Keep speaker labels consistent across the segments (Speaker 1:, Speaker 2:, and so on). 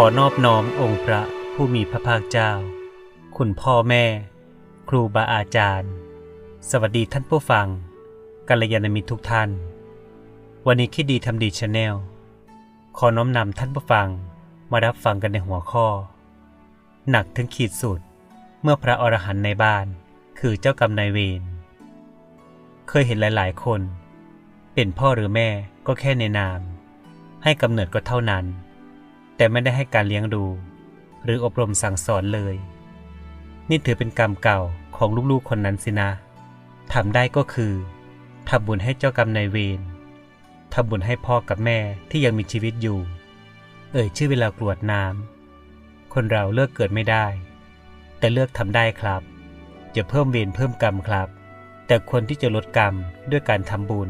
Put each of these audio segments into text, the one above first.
Speaker 1: ขอนอบน้อมองค์พระผู้มีพระภาคเจ้า คุณพ่อแม่ ครูบาอาจารย์ สวัสดีท่านผู้ฟังกัลยาณมิตรทุกท่าน วันนี้คิดดีทำดีชาแนลขอน้อมนำท่านผู้ฟังมารับฟังกันในหัวข้อ หนักถึงขีดสุด เมื่อพระอรหันต์ในบ้าน คือเจ้ากรรมนายเวรเคยเห็นหลาย ๆ คน เป็นพ่อหรือแม่ก็แค่ในนาม ให้กำเนิดก็เท่านั้น แต่ไม่ได้ให้การเลี้ยงดู หรืออบรมสั่งสอนเลย นี่ถือเป็นกรรมเก่าของลูกๆคนนั้นสินะทำได้ก็คือทำบุญให้เจ้ากรรมนายเวรทำบุญให้พ่อกับแม่ที่ยังมีชีวิตอยู่ เอ่ยชื่อเวลากรวดน้ำคนเราเลือกเกิดไม่ได้ แต่เลือกทำได้ครับจะเพิ่มเวรเพิ่มกรรมครับ แต่คนที่จะลดกรรมด้วยการทำบุญ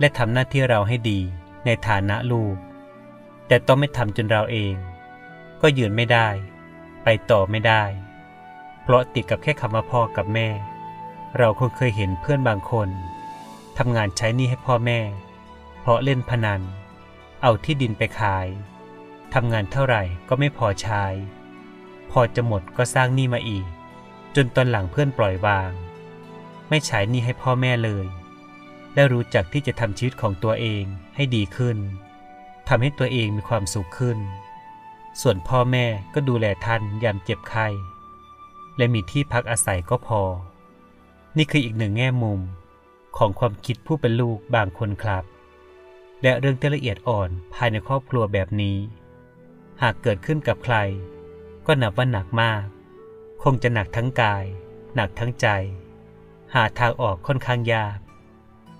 Speaker 1: และทำหน้าที่เราให้ดีในฐานะลูก แต่ต้องไม่ทำจนเราเอง ก็ยืนไม่ได้ ไปต่อไม่ได้ เพราะติดกับแค่คำว่าพ่อกับแม่ เราคงเคยเห็นเพื่อนบางคนทำงานใช้หนี้ให้พ่อแม่ เพราะเล่นพนัน เอาที่ดินไปขายทำงานเท่าไหร่ก็ไม่พอใช้ พอจะหมดก็สร้างหนี้มาอีก จนตอนหลังเพื่อนปล่อยวาง ไม่ใช้หนี้ให้พ่อแม่เลย และรู้จักที่จะทำชีวิตของตัวเองให้ดีขึ้น ทำให้ตัวเองมีความสุขขึ้น ส่วนพ่อแม่ก็ดูแลท่านยามเจ็บไข้และมีที่พักอาศัยก็พอ นี่คืออีกหนึ่งแง่มุมของความคิดผู้เป็นลูกบางคนครับ และเรื่องที่ละเอียดอ่อนภายในครอบครัวแบบนี้ หากเกิดขึ้นกับใคร ก็นับว่าหนักมาก คงจะหนักทั้งกาย หนักทั้งใจ หาทางออกค่อนข้างยาก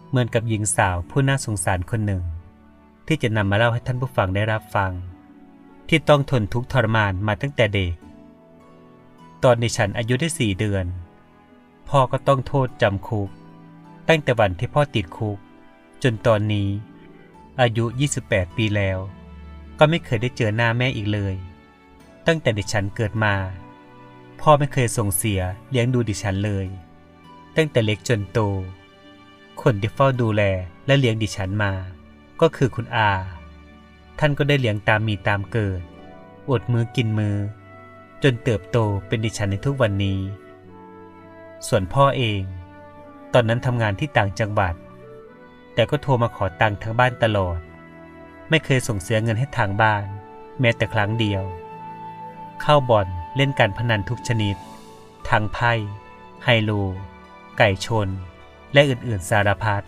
Speaker 1: เหมือนกับหญิงสาวผู้น่าสงสารคนหนึ่ง ที่จะนำมาเล่าให้ท่านผู้ฟังได้รับฟัง ที่ต้องทนทุกข์ทรมานมาตั้งแต่เด็ก ตอนในฉันอายุได้สี่เดือน พ่อก็ต้องโทษจำคุก ตั้งแต่วันที่พ่อติดคุก จนตอนนี้ อายุ 28 ปีแล้ว ก็ไม่เคยได้เจอหน้าแม่อีกเลย ตั้งแต่ดิฉันเกิดมา พ่อไม่เคยส่งเสียเลี้ยงดูดิฉันเลย ตั้งแต่เล็กจนโตคนที่เฝ้าดูแลและเลี้ยงดิฉันมา ก็คือคุณอา ท่านก็ได้เลี้ยงตามมีตามเกิด อดมือกินมือ จนเติบโตเป็นดิฉันในทุกวันนี้ ส่วนพ่อเอง ตอนนั้นทำงานที่ต่างจังหวัด แต่ก็โทรมาขอตังค์ทางบ้านตลอด ไม่เคยส่งเสียเงินให้ทางบ้าน แม้แต่ครั้งเดียว เข้าบ่อนเล่นการพนันทุกชนิด ทางไพ่ ไฮโล ไก่ชน และอื่นๆสารพัด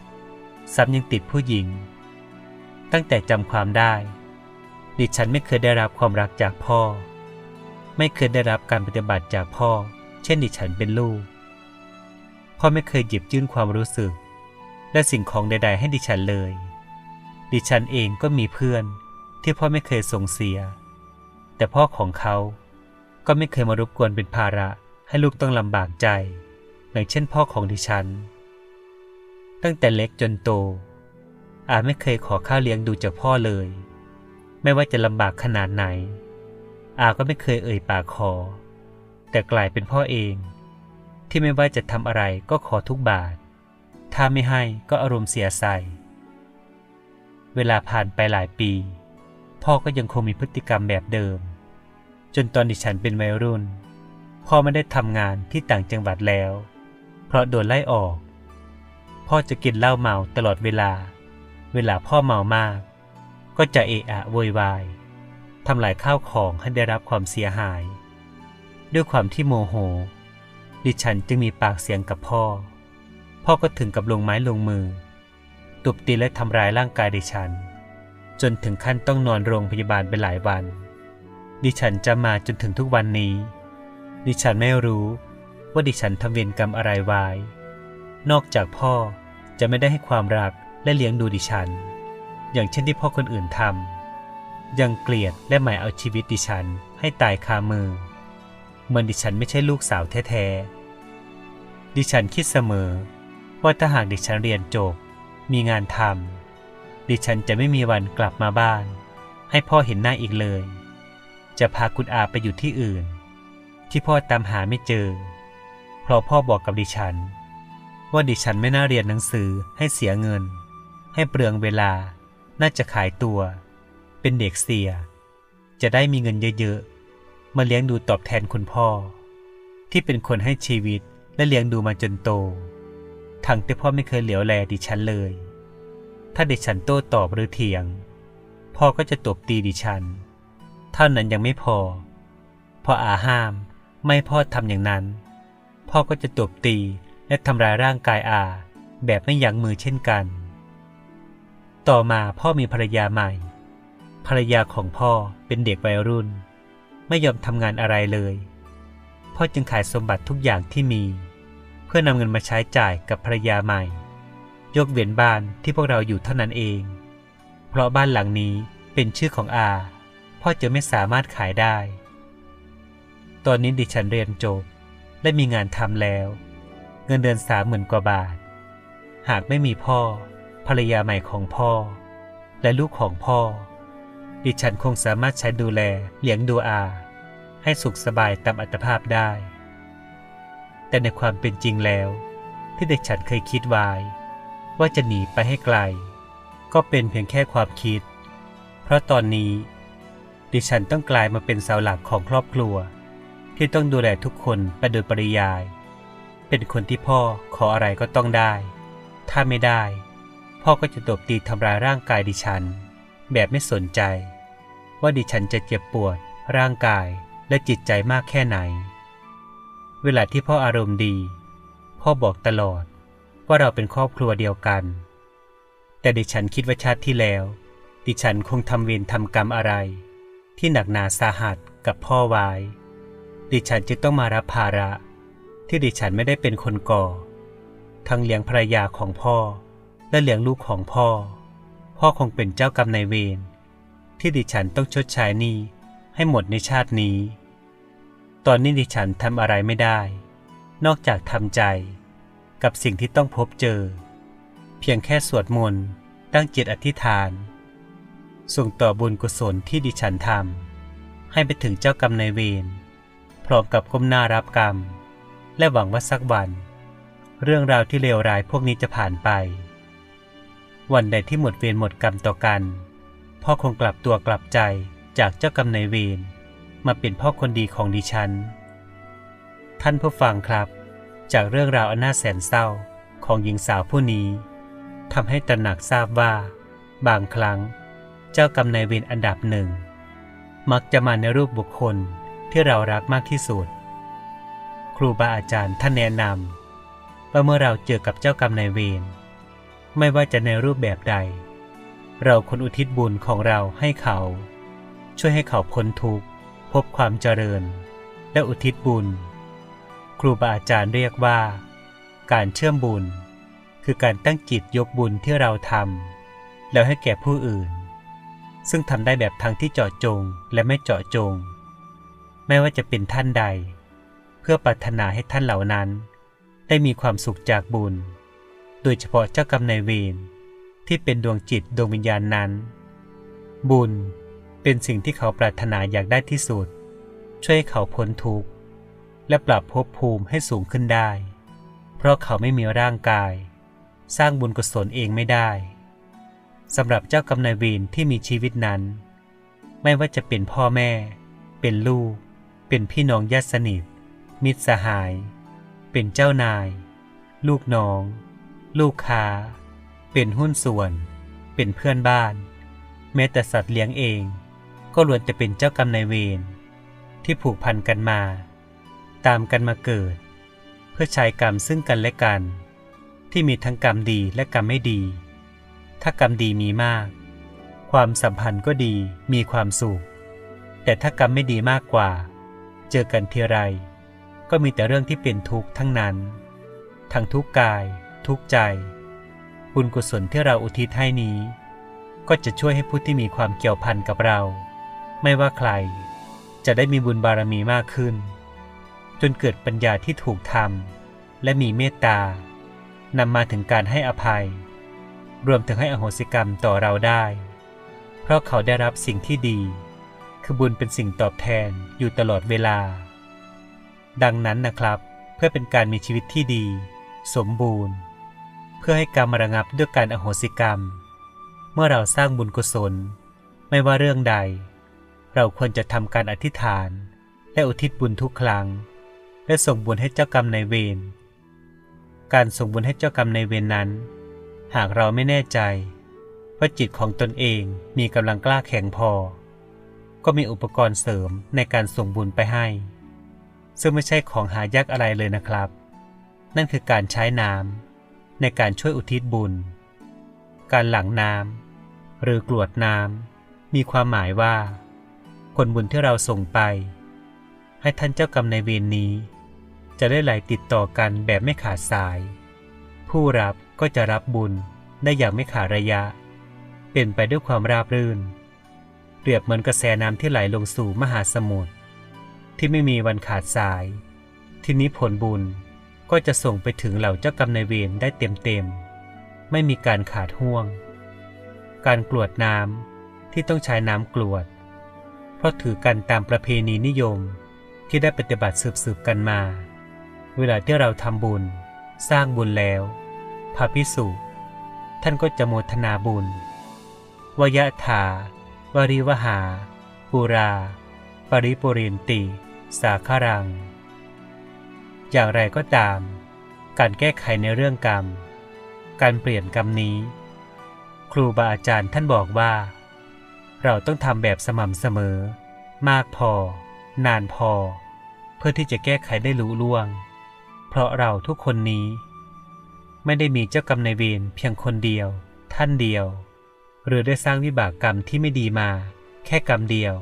Speaker 1: ซ้ำยังติดผู้หญิง ตั้งแต่จำความได้ ดิฉันไม่เคยได้รับความรักจากพ่อ ไม่เคยได้รับการปฏิบัติจากพ่อ เช่นดิฉันเป็นลูก พ่อไม่เคยหยิบยื่นความรู้สึก และสิ่งของใด ๆ ให้ดิฉันเลย ดิฉันเองก็มีเพื่อนที่พ่อไม่เคยส่งเสีย แต่พ่อของเขาก็ไม่เคยมารบกวนเป็นภาระให้ลูกต้องลำบากใจ อย่างเช่นพ่อของดิฉัน ตั้งแต่เล็กจนโต อาไม่เคยขอข้าวเลี้ยงดูจากพ่อเลย ไม่ว่าจะลำบากขนาดไหน อาก็ไม่เคยเอ่ยปากขอ แต่กลายเป็นพ่อเอง ที่ไม่ว่าจะทำอะไรก็ขอทุกบาท ถ้าไม่ให้ก็อารมณ์เสียใส่ เวลาผ่านไปหลายปี พ่อก็ยังคงมีพฤติกรรมแบบเดิม จนตอนดิฉันเป็นวัยรุ่น พ่อไม่ได้ทำงานที่ต่างจังหวัดแล้ว เพราะโดนไล่ออก พ่อจะกินเหล้าเมาตลอดเวลา เวลาพ่อเมามาก ก็จะเอะอะโวยวายทำลายข้าวของให้ได้รับความเสียหาย ด้วยความที่โมโห ดิฉันจึงมีปากเสียงกับพ่อ พ่อก็ถึงกับลงไม้ลงมือตุบตีและทำร้ายร่างกายดิฉัน จนถึงขั้นต้องนอนโรงพยาบาลไปหลายวัน ดิฉันจะมาจนถึงทุกวันนี้ ดิฉันไม่รู้ว่าดิฉันทำเวรกรรมอะไรไว้ นอกจากพ่อจะไม่ได้ให้ความรัก และเลี้ยงดูดิฉัน อย่างเช่นที่พ่อคนอื่นทำยังเกลียดและหมายเอาชีวิตดิฉันให้ตายคามือ เหมือนดิฉันไม่ใช่ลูกสาวแท้ๆดิฉันคิดเสมอ ว่าถ้าหากดิฉันเรียนจบ มีงานทำดิฉันจะไม่มีวันกลับมาบ้าน ให้พ่อเห็นหน้าอีกเลย จะพาคุณอาไปอยู่ที่อื่น ที่พ่อตามหาไม่เจอ เพราะพ่อบอกกับดิฉัน ว่าดิฉันไม่น่าเรียนหนังสือให้เสียเงิน ให้เปลืองเวลา น่าจะขายตัว เป็นเด็กเสีย จะได้มีเงินเยอะๆ มาเลี้ยงดูตอบแทนคุณพ่อ ที่เป็นคนให้ชีวิตและเลี้ยงดูมาจนโต ทั้งที่พ่อไม่เคยเหลียวแลดิฉันเลย ถ้าดิฉันโต้ตอบหรือเถียง พ่อก็จะตบตีดิฉัน เท่านั้นยังไม่พอ พออาห้าม ไม่พ่อทำอย่างนั้น พ่อก็จะตบตีและทำร้ายร่างกายอาแบบไม่ยั้งมือเช่นกัน ต่อมาพ่อมีภรรยาใหม่ ภรรยาของพ่อเป็นเด็กวัยรุ่น ไม่ยอมทำงานอะไรเลย พ่อจึงขายสมบัติทุกอย่างที่มี เพื่อนำเงินมาใช้จ่ายกับภรรยาใหม่ ยกเว้นบ้านที่พวกเราอยู่เท่านั้นเอง เพราะบ้านหลังนี้เป็นชื่อของอา พ่อจะไม่สามารถขายได้ ตอนนี้ดิฉันเรียนจบ และมีงานทำแล้ว เงินเดือนสามหมื่นกว่าบาท หากไม่มีพ่อ ภรรยาใหม่ของพ่อ และลูกของพ่อ ดิฉันคงสามารถใช้ดูแลเลี้ยงดูอา ให้สุขสบายตามอัตภาพได้ แต่ในความเป็นจริงแล้ว ที่เด็กฉันเคยคิดไว้ ว่าจะหนีไปให้ไกล ก็เป็นเพียงแค่ความคิด เพราะตอนนี้ดิฉันต้องกลายมาเป็นเสาหลักของครอบครัว ที่ต้องดูแลทุกคนไปโดยปริยาย เป็นคนที่พ่อขออะไรก็ต้องได้ ถ้าไม่ได้ พ่อก็จะตบตีทำร้ายร่างกายดิฉัน แบบไม่สนใจ ว่าดิฉันจะเจ็บปวด ร่างกายและจิตใจมากแค่ไหน เวลาที่พ่ออารมณ์ดี พ่อบอกตลอดว่าเราเป็นครอบครัวเดียวกัน แต่ดิฉันคิดว่าชาติที่แล้ว ดิฉันคงทำเวรทำกรรมอะไร ที่หนักหนาสาหัสกับพ่อไว้ ดิฉันจึงต้องมารับภาระ ที่ดิฉันไม่ได้เป็นคนก่อ ทั้งเลี้ยงภรรยาของพ่อ และเลี้ยงลูกของพ่อ พ่อคงเป็นเจ้ากรรมนายเวรที่ดิฉันต้องชดใช้หนี้ให้หมดในชาตินี้ ตอนนี้ดิฉันทำอะไรไม่ได้ นอกจากทำใจกับสิ่งที่ต้องพบเจอ เพียงแค่สวดมนต์ตั้งจิตอธิษฐาน ส่งต่อบุญกุศลที่ดิฉันทำให้ไปถึงเจ้ากรรมนายเวรพร้อมกับก้มหน้ารับกรรม และหวังว่าสักวัน เรื่องราวที่เลวร้ายพวกนี้จะผ่านไป วันใดที่หมดเวรหมดกรรมต่อกัน พ่อคงกลับตัวกลับใจจากเจ้ากรรมนายเวรมาเป็นพ่อคนดีของดิฉัน ท่านผู้ฟังครับ จากเรื่องราวอันน่าแสนเศร้าของหญิงสาวผู้นี้ทำให้ตระหนักทราบว่า บางครั้ง เจ้ากรรมนายเวรอันดับหนึ่ง มักจะมาในรูปบุคคลที่เรารักมากที่สุด ครูบาอาจารย์ท่านแนะนำว่าเมื่อเราเจอกับเจ้ากรรมนายเวร ไม่ว่าจะในรูปแบบใด เราควรอุทิศบุญของเราให้เขา ช่วยให้เขาพ้นทุกข์ พบความเจริญ และอุทิศบุญ ครูบาอาจารย์เรียกว่า การเชื่อมบุญ คือการตั้งจิตยกบุญที่เราทำแล้วให้แก่ผู้อื่น ซึ่งทำได้แบบทั้งที่เจาะจงและไม่เจาะจง ไม่ว่าจะเป็นท่านใด เพื่อปรารถนาให้ท่านเหล่านั้น ได้มีความสุขจากบุญ โดยเฉพาะเจ้ากรรมนายเวรที่เป็นดวงจิตดวงวิญญาณนั้น บุญเป็นสิ่งที่เขาปรารถนาอยากได้ที่สุด ช่วยให้เขาพ้นทุกข์ และปรับภพภูมิให้สูงขึ้นได้ เพราะเขาไม่มีร่างกาย สร้างบุญกุศลเองไม่ได้สำหรับเจ้ากรรมนายเวรที่มีชีวิตนั้น ไม่ว่าจะเป็นพ่อแม่ เป็นลูก เป็นพี่น้องญาติสนิท มิตรสหาย เป็นเจ้านาย ลูกน้อง ลูกค้า เป็นหุ้นส่วน เป็นเพื่อนบ้าน แม้แต่สัตว์เลี้ยงเอง ก็ล้วนจะเป็นเจ้ากรรมนายเวรที่ผูกพันกันมา ตามกันมาเกิด เพื่อใช้กรรมซึ่งกันและกัน ที่มีทั้งกรรมดีและกรรมไม่ดี ถ้ากรรมดีมีมาก ความสัมพันธ์ก็ดีมีความสุข แต่ถ้ากรรมไม่ดีมากกว่า เจอกันทีไร ก็มีแต่เรื่องที่เป็นทุกข์ทั้งนั้น ทั้งทุกข์กาย ทุกใจ บุญกุศลที่เราอุทิศให้นี้ ก็จะช่วยให้ผู้ที่มีความเกี่ยวพันกับเรา ไม่ว่าใคร จะได้มีบุญบารมีมากขึ้น จนเกิดปัญญาที่ถูกทำและมีเมตตานำมาถึงการให้อภัย รวมถึงให้อโหสิกรรมต่อเราได้ เพราะเขาได้รับสิ่งที่ดี คือบุญเป็นสิ่งตอบแทนอยู่ตลอดเวลา ดังนั้นนะครับ เพื่อเป็นการมีชีวิตที่ดี สมบูรณ์ พื่อให้กรรมระงับด้วยการอโหสิกรรม เมื่อเราสร้างบุญกุศล ไม่ว่าเรื่องใด เราควรจะทำการอธิษฐาน และอุทิศบุญทุกครั้ง และส่งบุญให้เจ้ากรรมนายเวร การส่งบุญให้เจ้ากรรมนายเวรนั้น หากเราไม่แน่ใจว่าจิตของตนเองมีกำลังกล้าแข็งพอ ก็มีอุปกรณ์เสริมในการส่งบุญไปให้ ซึ่งไม่ใช่ของหายากอะไรเลยนะครับ นั่นคือการใช้น้ำ ในการช่วยอุทิศบุญ การหลั่งน้ำหรือกรวดน้ำมีความหมายว่าผลบุญที่เราส่งไป ให้ท่านเจ้ากรรมในเวรนนี้ จะได้ไหลติดต่อกันแบบไม่ขาดสาย ผู้รับก็จะรับบุญได้อย่างไม่ขาดระยะ เป็นไปด้วยความราบรื่น เปรียบเหมือนกระแสน้ำที่ไหลลงสู่มหาสมุทรที่ไม่มีวันขาดสาย ที่นี้ผลบุญ ก็จะส่งไปถึงเหล่าเจ้ากรรมนายเวรได้เต็มๆ ไม่มีการขาดห่วง การกรวดน้ำที่ต้องใช้น้ำกรวด เพราะถือกันตามประเพณีนิยมที่ได้ปฏิบัติสืบๆกันมา เวลาที่เราทำบุญ สร้างบุญแล้วพระพิสุท่านก็จะโมทนาบุญวยะถาวริวหาปุรา ปริปุเรนติ สาคารัง อย่างไรก็ตาม การแก้ไขในเรื่องกรรม การเปลี่ยนกรรมนี้ ครูบาอาจารย์ท่านบอกว่า เราต้องทำแบบสม่ำเสมอ มากพอ นานพอ เพื่อที่จะแก้ไขได้รู้ล่วง เพราะเราทุกคนนี้ ไม่ได้มีเจ้ากรรมในเวรเพียงคนเดียว ท่านเดียว หรือได้สร้างวิบากกรรมที่ไม่ดีมา แค่กรรมเดียว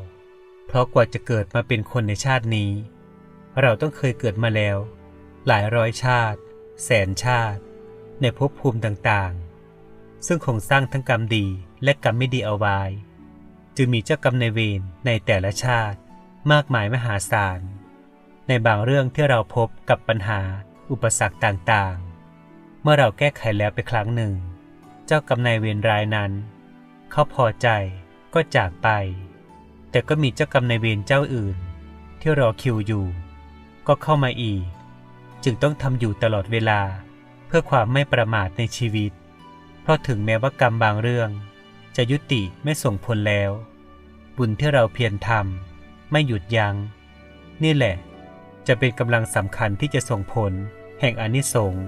Speaker 1: เพราะกว่าจะเกิดมาเป็นคนในชาตินี้เราต้องเคยเกิดมาแล้ว หลายร้อยชาติ แสนชาติ ในภพภูมิต่างๆ ซึ่งคงสร้างทั้งกรรมดีและกรรมไม่ดีเอาไว้ จึงมีเจ้ากรรมนายเวรในแต่ละชาติมากมายมหาศาล ในบางเรื่องที่เราพบกับปัญหาอุปสรรคต่างๆ เมื่อเราแก้ไขแล้วไปครั้งหนึ่ง เจ้ากรรมนายเวรรายนั้น เขาพอใจก็จากไป แต่ก็มีเจ้ากรรมนายเวรเจ้าอื่น ที่รอคิวอยู่ ก็เข้ามาอีก จึงต้องทำอยู่ตลอดเวลา เพื่อความไม่ประมาทในชีวิต เพราะถึงแม้ว่ากรรมบางเรื่อง จะยุติไม่ส่งผลแล้ว บุญที่เราเพียรทำไม่หยุดยัง้ง นี่แหละ จะเป็นกำลังสำคัญที่จะส่งผล แห่งอนิสงส์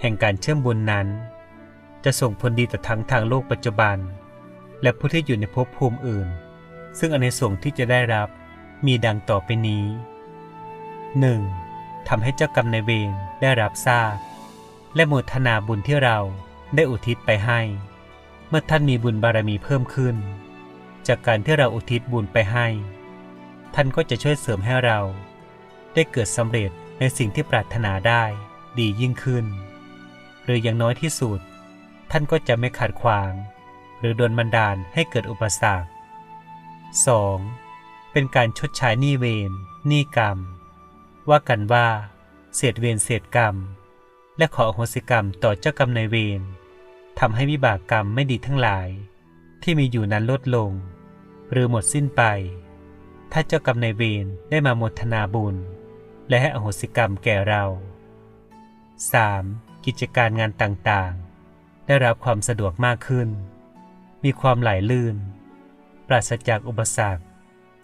Speaker 1: แห่งการเชื่อมบุญนั้น จะส่งผลดีต่อทั้งทางโลกปัจจุบัน และผู้ที่อยู่ในภพภูมิอื่น ซึ่งอนิสงส์ที่จะได้รับมีดังต่อไปนี้ 1. ทำให้เจ้ากรรมนายเวรได้รับทราบ และโมทนาบุญที่เราได้อุทิศไปให้ เมื่อท่านมีบุญบารมีเพิ่มขึ้น จากการที่เราอุทิศบุญไปให้ ท่านก็จะช่วยเสริมให้เรา ได้เกิดสำเร็จในสิ่งที่ปรารถนาได้ดียิ่งขึ้น หรืออย่างน้อยที่สุด ท่านก็จะไม่ขัดขวาง หรือโดนบันดาลให้เกิดอุปสรรค 2. เป็นการชดใช้หนี้เวรหนี้กรรม ว่ากันว่าเศษเวรเศษกรรม และขออโหสิกรรมต่อเจ้ากรรมนายเวรทำให้วิบากกรรมไม่ดีทั้งหลาย ที่มีอยู่นั้นลดลง หรือหมดสิ้นไป ถ้าเจ้ากรรมนายเวรได้มาโมทนาบุญ และให้อโหสิกรรมแก่เรา 3. กิจการงานต่างๆ ได้รับความสะดวกมากขึ้น มีความไหลลื่น ปราศจากอุปสรรค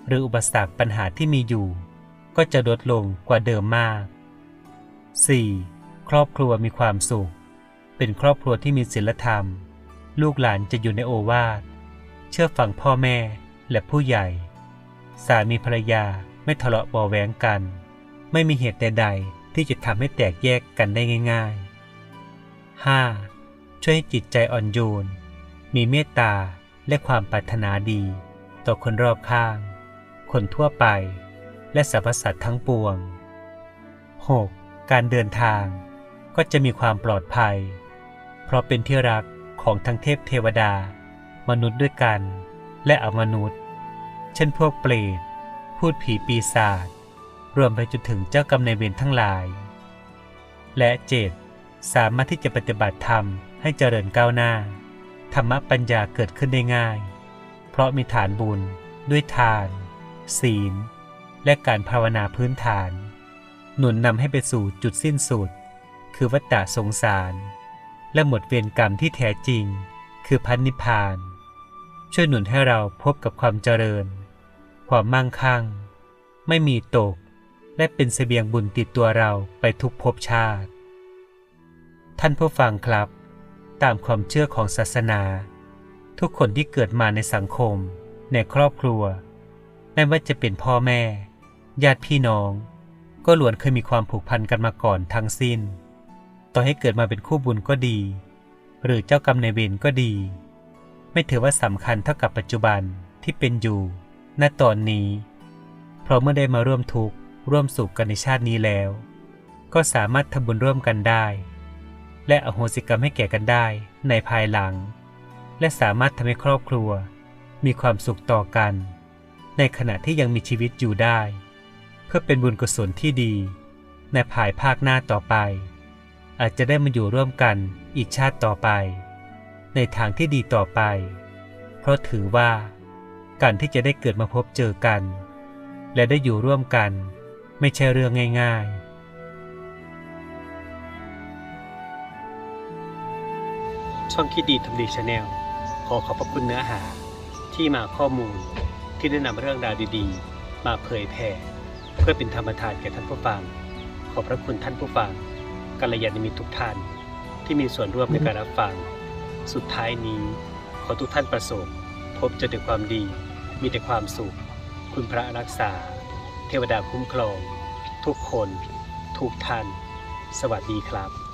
Speaker 1: หรืออุปสรรคปัญหาที่มีอยู่ ก็จะลดลงกว่าเดิมมาก 4. ครอบครัวมีความสุข เป็นครอบครัวที่มีศีลธรรม ลูกหลานจะอยู่ในโอวาท เชื่อฟังพ่อแม่และผู้ใหญ่ สามีภรรยาไม่ทะเลาะเบาแวงกัน ไม่มีเหตุใดๆที่จะทำให้แตกแยกกันได้ง่าย ๆ 5. ช่วยให้จิตใจอ่อนโยน มีเมตตาและความปรารถนาดี ต่อคนรอบข้าง คนทั่วไป และสรรพสัตว์ทั้งปวง 6. การเดินทางก็จะมีความปลอดภัย เพราะเป็นที่รักของทั้งเทพเทวดา มนุษย์ด้วยกัน และอมนุษย์ เช่นพวกเปรตพูดผีปีศาจรวมไปจนถึงเจ้ากรรมนายเวรทั้งหลาย และเจ็ดสามารถที่จะปฏิบัติธรรมให้เจริญก้าวหน้า ธรรมปัญญาเกิดขึ้นได้ง่าย เพราะมีฐานบุญด้วยทาน ศีล และการภาวนาพื้นฐาน หนุนนำให้ไปสู่จุดสิ้นสุด คือวัฏฏะสงสาร และหมดเวรกรรมที่แท้จริง คือพันนิพพาน ช่วยหนุนให้เราพบกับความเจริญคความมั่งคั่ง ไม่มีตก และเป็นเสบียงบุญติดตัวเราไปทุกภพชาติ ท่านผู้ฟังครับ ตามความเชื่อของศาสนา ทุกคนที่เกิดมาในสังคม ในครอบครัวไม่ว่าจะเป็นพ่อแม่ ญาติพี่น้อง ก็ล้วนเคยมีความผูกพันกันมาก่อนทั้งสิ้น ต่อให้เกิดมาเป็นคู่บุญก็ดี หรือเจ้ากรรมนายเวรก็ดี ไม่ถือว่าสำคัญเท่ากับปัจจุบันที่เป็นอยู่ ณตอนนี้ เพราะเมื่อได้มาร่วมทุกข์ร่วมสุขกันในชาตินี้แล้ว ก็สามารถทำบุญร่วมกันได้ และอโหสิกรรมให้แก่กันได้ในภายหลัง และสามารถทำให้ครอบครัว มีความสุขต่อกัน ในขณะที่ยังมีชีวิตอยู่ได้ พื่อเป็นบุญกุศลที่ดี ในภายภาคหน้าต่อไป อาจจะได้มาอยู่ร่วมกันอีกชาติต่อไป ในทางที่ดีต่อไป เพราะถือว่าการที่จะได้เกิดมาพบเจอกัน และได้อยู่ร่วมกัน ไม่ใช่เรื่องง่ายๆช่องคิดดีทำดีชาแนลขอขอบพระคุณเนื้อหาที่มาข้อมูลที่ได้นำเรื่องราวดีๆ มาเผยแผ่ เพื่อเป็นธรรมทานแก่ท่านผู้ฟัง ขอบพระคุณท่านผู้ฟังกัลยาณมิตรทุกท่านที่มีส่วนร่วมในการรับฟัง สุดท้ายนี้ ขอทุกท่านประสบ พบเจอแต่ความดี มีแต่ความสุข คุณพระรักษา เทวดาคุ้มครอง ทุกคน ทุกท่าน สวัสดีครับ